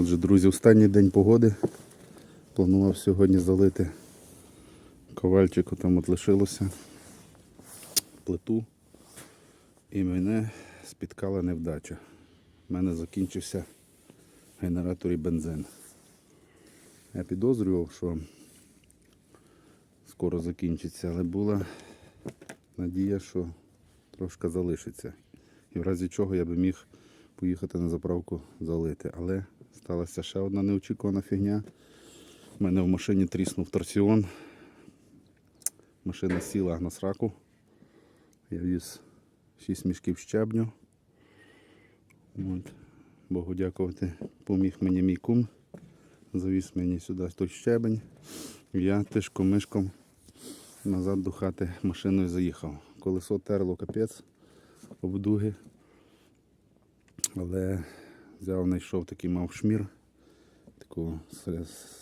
Отже, друзі, останній день погоди. Планував сьогодні залити ковальчику, там от лишилося плиту. І мене спіткала невдача. У мене закінчився генератор і бензин. Я підозрював, що скоро закінчиться, але була надія, що трошки залишиться. І в разі чого я би міг поїхати на заправку залити. Але сталася ще одна неочікувана фігня. У мене в машині тріснув торсіон. Машина сіла на сраку. Я віз 6 мішків щебню. От. Богу дякувати, поміг мені мій кум. Завіз мені сюди той щебень. Я тишком мишком назад до хати машиною заїхав. Колесо терло капець, обдуги. Але взяв, знайшов такий мав шмір, таку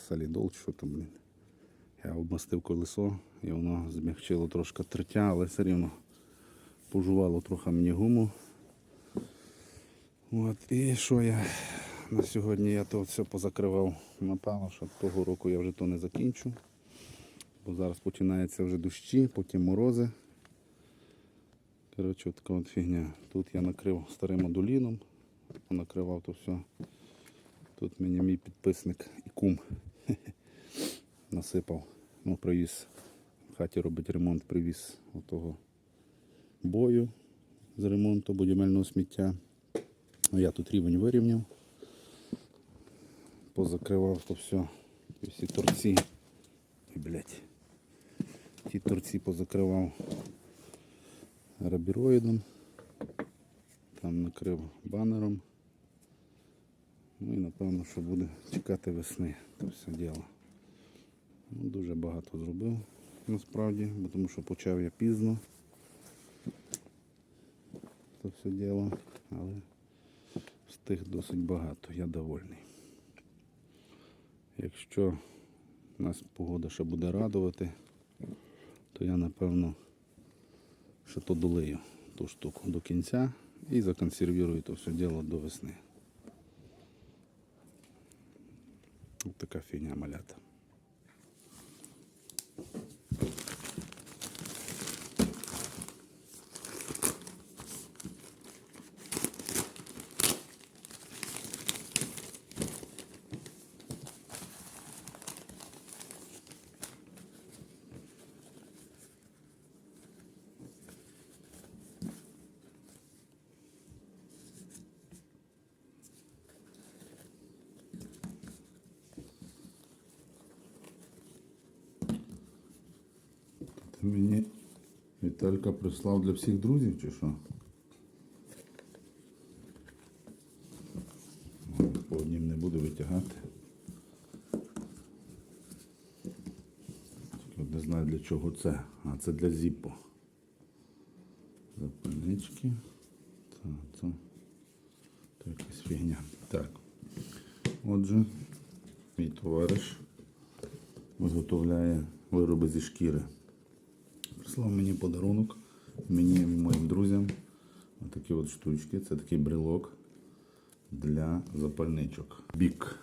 солідол, що там, блін. Я обмастив колесо і воно змягчило трошки тертя, але все рівно пожувало трохи мені гуму. От, і що я на сьогодні я то все позакривав. Напевно, що того року я вже то не закінчу. Бо зараз починаються вже дощі, потім морози. Коротше, от така от фігня. Тут я накрив старим адуліном, накривав то все. Тут мені мій підписник і кум насипав. Ну, привіз. В хаті робить ремонт, привіз отого бою з ремонту будівельного сміття. Ну, Я тут рівень вирівняв. Позакривав то все. Всі торці. Ой, блядь. Ті торці позакривав рабіроїдом. Там накрив банером. Ну і напевно, що буде чекати весни то все діло. Ну, дуже багато зробив насправді, бо тому що почав я пізно. Це все діло, але встиг досить багато, я довольний. Якщо нас погода ще буде радувати, то я напевно ще то долию ту штуку до кінця і законсервирую это все дело до весны. Вот такая фигня малята. Мені Віталька прислав для всіх друзів чи що? По однім не буду витягати. Тільки не знаю для чого це. А це для зіпо. Запальнички. Так, це, це якась фігня. Так. Отже, мій товариш виготовляє вироби зі шкіри. Прислав мені подарунок, мені і моїм друзям. Такі от штучки. Це такий брелок для запальничок. Бік.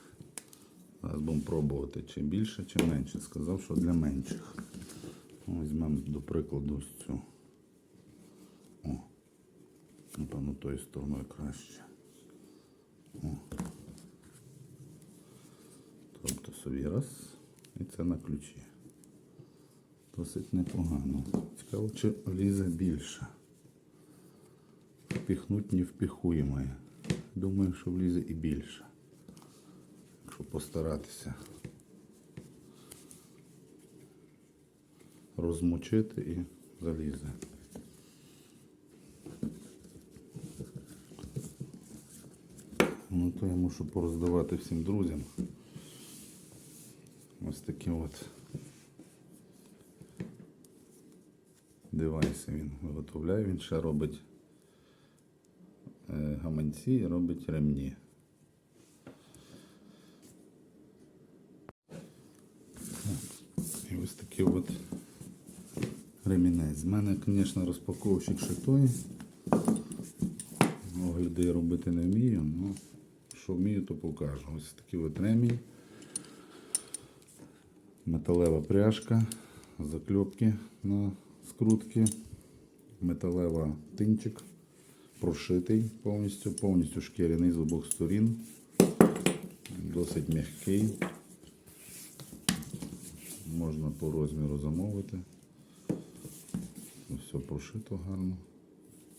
Зараз будемо пробувати, чи більше, чи менше. Сказав, що для менших. Візьмемо до прикладу ось цю. О, напевно, тою стороною краще. О. Тобто собі раз. І це на ключі. Досить непогано. Цікаво, чи лізе більше. Впіхнуть не впіхуємо. Думаю, що влізе і більше. Якщо постаратися розмочити і залізе. Ну то я мушу пороздавати всім друзям. Ось такі от. Девайси він виготовляє, він ще робить е, гаманці і робить ремні. І ось такий от ремінець. З мене, звісно, розпаковщик ще той. Огляди робити не вмію, але що вмію, то покажу. Ось такий от ремінь. Металева пряжка, закльопки на скрутки, металева тинчик, прошитий повністю, повністю шкіряний з обох сторін. Досить м'який. Можна по розміру замовити. Все прошито гарно,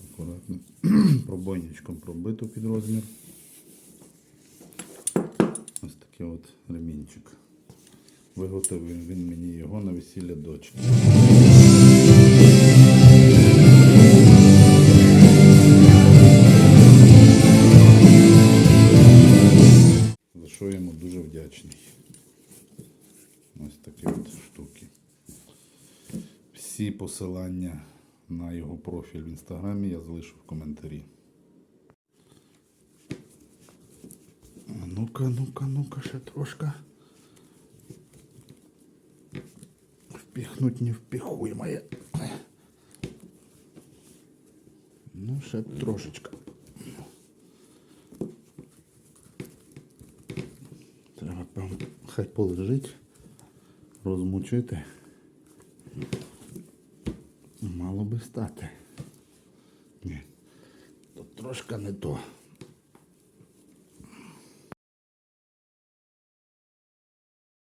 акуратно. Пробойничком пробито під розмір. Ось такий от ремінчик. Виготовив він мені його на весілля дочки. Такі от штуки. Всі посилання на його профіль в інстаграмі я залишу в коментарі. Ну-ка, ну-ка, ну-ка, ще трошки. Впіхнуть не впіхуємоє. Ну, ще трошечка. Треба, певно, хай полежить, розмочити. Мало би стати. Ні, то трошки не то.